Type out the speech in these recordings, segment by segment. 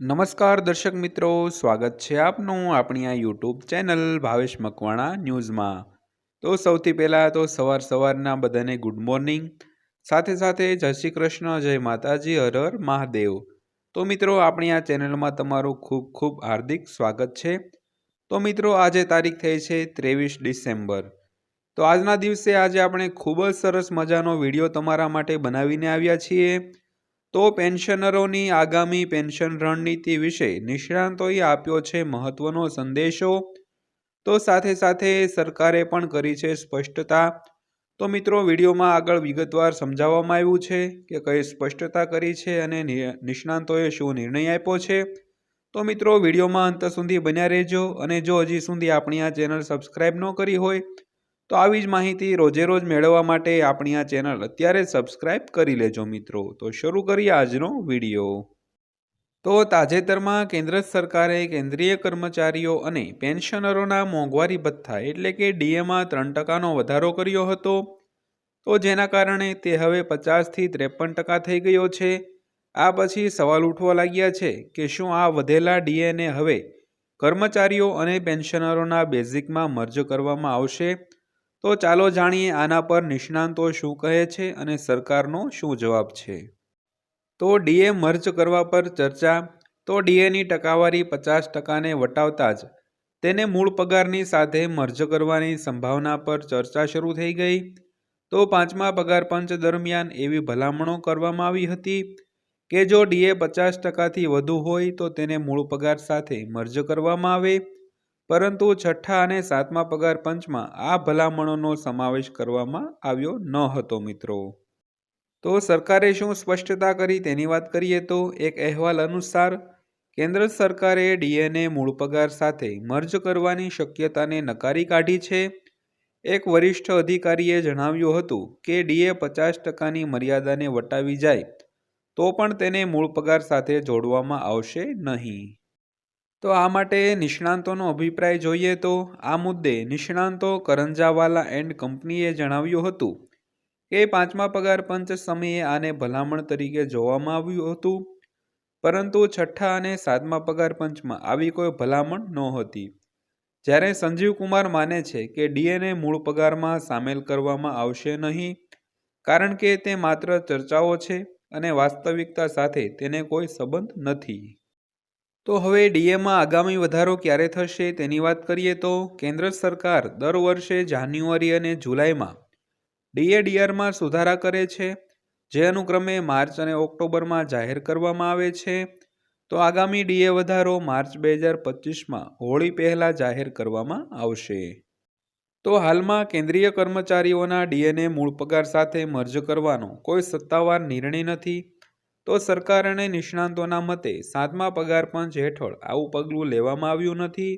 નમસ્કાર દર્શક મિત્રો, સ્વાગત છે આપનું આપણી આ યુટ્યુબ ચેનલ ભાવેશ મકવાણા ન્યૂઝમાં. તો સૌથી પહેલાં તો સવાર સવારના બધાને ગુડ મોર્નિંગ સાથે સાથે જય શ્રી કૃષ્ણ, જય માતાજી, હર હર મહાદેવ. તો મિત્રો, આપણી આ ચેનલમાં તમારું ખૂબ ખૂબ હાર્દિક સ્વાગત છે. તો મિત્રો, આજે તારીખ થઈ છે ત્રેવીસ ડિસેમ્બર. તો આજના દિવસે આજે આપણે ખૂબ જ સરસ મજાનો વીડિયો તમારા માટે બનાવીને આવ્યા છીએ. તો પેન્શનરોની આગામી પેન્શન રણનીતિ વિશે નિષ્ણાંતોએ આપ્યો છે મહત્વનો સંદેશો. તો સાથે સાથે સરકારે પણ કરી છે સ્પષ્ટતા. તો મિત્રો, વિડીયોમાં આગળ વિગતવાર સમજાવવામાં આવ્યું છે કે કઈ સ્પષ્ટતા કરી છે અને નિષ્ણાંતોએ શું નિર્ણય આપ્યો છે. તો મિત્રો, વિડીયોમાં અંત સુધી બન્યા રહેજો અને જો હજી સુધી આપણી આ ચેનલ સબસ્ક્રાઈબ ન કરી હોય તો આવી જ માહિતી રોજે રોજ મેળવવા માટે આપણી આ ચેનલ અત્યારે સબસ્ક્રાઇબ કરી લેજો મિત્રો. તો શરૂ કરીએ આજનો વીડિયો. તો તાજેતરમાં કેન્દ્ર સરકારે કેન્દ્રીય કર્મચારીઓ અને પેન્શનરોના મોંઘવારી ભથ્થા એટલે કે ડીએમાં ત્રણ ટકાનો વધારો કર્યો હતો. તો જેના કારણે તે હવે પચાસથી ત્રેપન ટકા થઈ ગયો છે. આ પછી સવાલ ઉઠવા લાગ્યા છે કે શું આ વધેલા ડીએને હવે કર્મચારીઓ અને પેન્શનરોના બેઝિકમાં મર્જ કરવામાં આવશે? તો ચાલો જાણીએ આના પર નિષ્ણાંતો શું કહે છે અને સરકારનો શું જવાબ છે. તો ડીએ મર્જ કરવા પર ચર્ચા, તો ડીએની ટકાવારી પચાસ ટકાને વટાવતા જ, તેને મૂળ પગારની સાથે મર્જ કરવાની સંભાવના પર ચર્ચા શરૂ થઈ ગઈ. તો પાંચમા પગાર પંચ દરમિયાન એવી ભલામણો કરવામાં આવી હતી કે જો ડીએ પચાસ ટકાથી વધુ હોય તો તેને મૂળ પગાર સાથે મર્જ કરવામાં આવે. પરંતુ છઠ્ઠા અને સાતમા પગાર પંચમાં આ ભલામણોનો સમાવેશ કરવામાં આવ્યો ન હતો, મિત્રો. તો સરકારે શું સ્પષ્ટતા કરી તેની વાત કરીએ તો એક અહેવાલ અનુસાર, કેન્દ્ર સરકારે ડીએને મૂળ પગાર સાથે મર્જ કરવાની શક્યતાને નકારી કાઢી છે. એક વરિષ્ઠ અધિકારીએ જણાવ્યું હતું કે ડીએ પચાસ ટકાની મર્યાદાને વટાવી જાય, તો પણ તેને મૂળ પગાર સાથે જોડવામાં આવશે નહીં. તો આ માટે નિષ્ણાંતોનો અભિપ્રાય જોઈએ તો આ મુદ્દે નિષ્ણાંતો કરંજાવાલા એન્ડ કંપનીએ જણાવ્યું હતું કે પાંચમા પગાર પંચ સમયે આને ભલામણ તરીકે જોવામાં આવ્યું હતું. પરંતુ છઠ્ઠા અને સાતમા પગાર પંચમાં આવી કોઈ ભલામણ નહોતી. જ્યારે સંજીવ કુમાર માને છે કે ડીએનએ મૂળ પગારમાં સામેલ કરવામાં આવશે નહીં, કારણ કે તે માત્ર ચર્ચાઓ છે અને વાસ્તવિકતા સાથે તેને કોઈ સંબંધ નથી. તો હવે ડીએમાં આગામી વધારો ક્યારે થશે તેની વાત કરીએ તો કેન્દ્ર સરકાર દર વર્ષે જાન્યુઆરી અને જુલાઈમાં ડીએ ડીઆરમાં સુધારા કરે છે. જે અનુક્રમે માર્ચ અને ઓક્ટોબરમાં જાહેર કરવામાં આવે છે. તો આગામી ડીએ વધારો માર્ચ બે હજાર પચીસમાં હોળી પહેલાં જાહેર કરવામાં આવશે. તો હાલમાં કેન્દ્રીય કર્મચારીઓના ડીએને મૂળ પગાર સાથે મર્જ કરવાનો કોઈ સત્તાવાર નિર્ણય નથી. તો સરકાર અને નિષ્ણાંતોના મતે સાતમા પગાર પંચ હેઠળ આવું પગલું લેવામાં આવ્યું નથી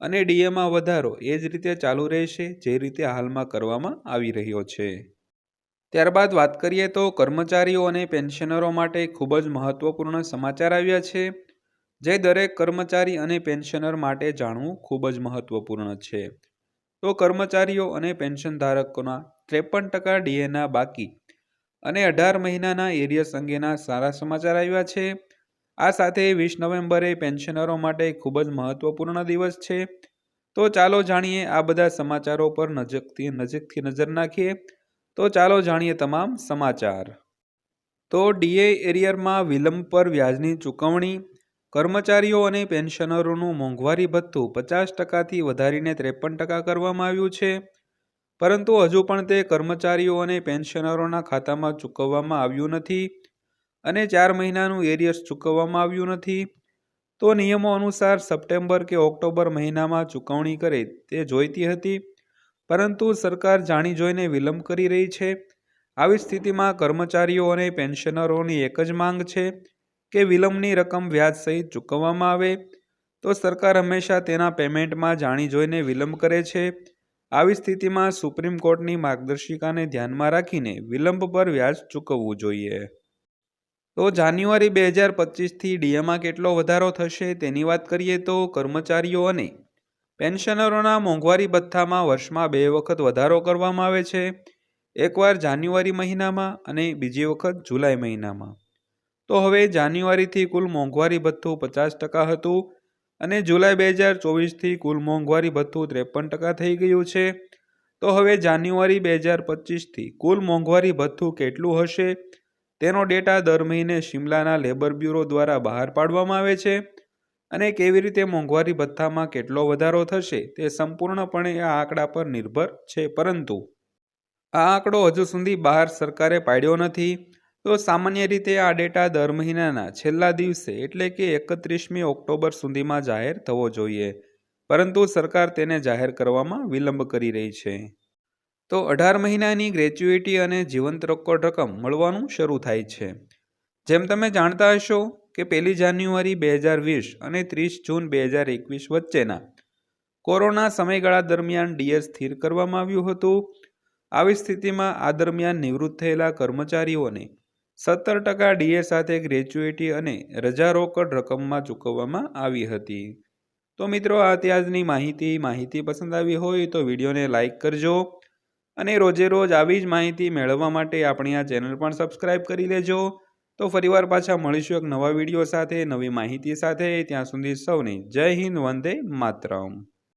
અને ડીએમાં વધારો એ જ રીતે ચાલુ રહેશે જે રીતે હાલમાં કરવામાં આવી રહ્યો છે. ત્યારબાદ વાત કરીએ તો કર્મચારીઓ અને પેન્શનરો માટે ખૂબ જ મહત્વપૂર્ણ સમાચાર આવ્યા છે, જે દરેક કર્મચારી અને પેન્શનર માટે જાણવું ખૂબ જ મહત્વપૂર્ણ છે. તો કર્મચારીઓ અને પેન્શન ધારકોના ત્રેપન ટકા ડીએના બાકી અને અઢાર મહિનાના એરિયસ અંગેના સારા સમાચાર આવ્યા છે. આ સાથે વીસ નવેમ્બરે પેન્શનરો માટે ખૂબ જ મહત્વપૂર્ણ દિવસ છે. તો ચાલો જાણીએ આ બધા સમાચારો પર નજીકથી નજીકથી નજર નાખીએ. તો ચાલો જાણીએ તમામ સમાચાર. તો ડીએ એરિયરમાં વિલંબ પર વ્યાજની ચૂકવણી, કર્મચારીઓ અને પેન્શનરોનું મોંઘવારી ભથ્થું પચાસ ટકાથી વધારીને ત્રેપન ટકા કરવામાં આવ્યું છે. પરંતુ હજુ પણ તે કર્મચારીઓ અને પેન્શનરોના ખાતામાં ચૂકવવામાં આવ્યું નથી અને ચાર મહિનાનું એરિયસ ચૂકવવામાં આવ્યું નથી. તો નિયમો અનુસાર સપ્ટેમ્બર કે ઓક્ટોબર મહિનામાં ચૂકવણી કરે તે જોઈતી હતી, પરંતુ સરકાર જાણી જોઈને વિલંબ કરી રહી છે. આવી સ્થિતિમાં કર્મચારીઓ અને પેન્શનરોની એક જ માંગ છે કે વિલંબની રકમ વ્યાજ સહિત ચૂકવવામાં આવે. તો સરકાર હંમેશા તેના પેમેન્ટમાં જાણી જોઈને વિલંબ કરે છે. આવી સ્થિતિમાં સુપ્રીમ કોર્ટની માર્ગદર્શિકાને ધ્યાનમાં રાખીને વિલંબ પર વ્યાજ ચૂકવવું જોઈએ. તો જાન્યુઆરી બે હજાર પચીસથી ડીએમાં કેટલો વધારો થશે તેની વાત કરીએ તો કર્મચારીઓ અને પેન્શનરોના મોંઘવારી ભથ્થામાં વર્ષમાં બે વખત વધારો કરવામાં આવે છે, એકવાર જાન્યુઆરી મહિનામાં અને બીજી વખત જુલાઈ મહિનામાં. તો હવે જાન્યુઆરીથી કુલ મોંઘવારી ભથ્થું પચાસ ટકા હતું અને જુલાઈ બે હજાર ચોવીસથી કુલ મોંઘવારી ભથ્થું ત્રેપન ટકા થઈ ગયું છે. તો હવે જાન્યુઆરી બે હજાર પચીસથી કુલ મોંઘવારી ભથ્થું કેટલું હશે? તેનો ડેટા દર મહિને શિમલાના લેબર બ્યુરો દ્વારા બહાર પાડવામાં આવે છે. અને કેવી રીતે મોંઘવારી ભથ્થામાં કેટલો વધારો થશે તે સંપૂર્ણપણે આ આંકડા પર નિર્ભર છે. પરંતુ આ આંકડો હજુ સુધી બહાર સરકારે પાડ્યો નથી. તો સામાન્ય રીતે આ ડેટા દર મહિનાના છેલ્લા દિવસે એટલે કે એકત્રીસમી ઓક્ટોબર સુધીમાં જાહેર થવો જોઈએ. પરંતુ સરકાર તેને જાહેર કરવામાં વિલંબ કરી રહી છે. તો અઢાર મહિનાની ગ્રેચ્યુઇટી અને જીવંત રોકડ રકમ મળવાનું શરૂ થાય છે. જેમ તમે જાણતા હશો કે પહેલી જાન્યુઆરી બે હજાર વીસ અને ત્રીસ જૂન બે હજાર એકવીસ વચ્ચેના કોરોના સમયગાળા દરમિયાન ડીએસ સ્થિર કરવામાં આવ્યું હતું. આવી સ્થિતિમાં આ દરમિયાન નિવૃત્ત થયેલા કર્મચારીઓને સત્તર ટકા ડીએ સાથે ગ્રેચ્યુએટી અને રજા રોકડ રકમમાં ચૂકવવામાં આવી હતી. તો મિત્રો, આ ત્યાજની માહિતી. માહિતી પસંદ આવી હોય તો વિડીયોને લાઇક કરજો અને રોજે રોજ આવી જ માહિતી મેળવવા માટે આપણી આ ચેનલ પણ સબસ્ક્રાઇબ કરી લેજો. તો ફરીવાર પાછા મળીશું એક નવા વીડિયો સાથે, નવી માહિતી સાથે. ત્યાં સુધી સૌને જય હિન્દ, વંદે માતરમ.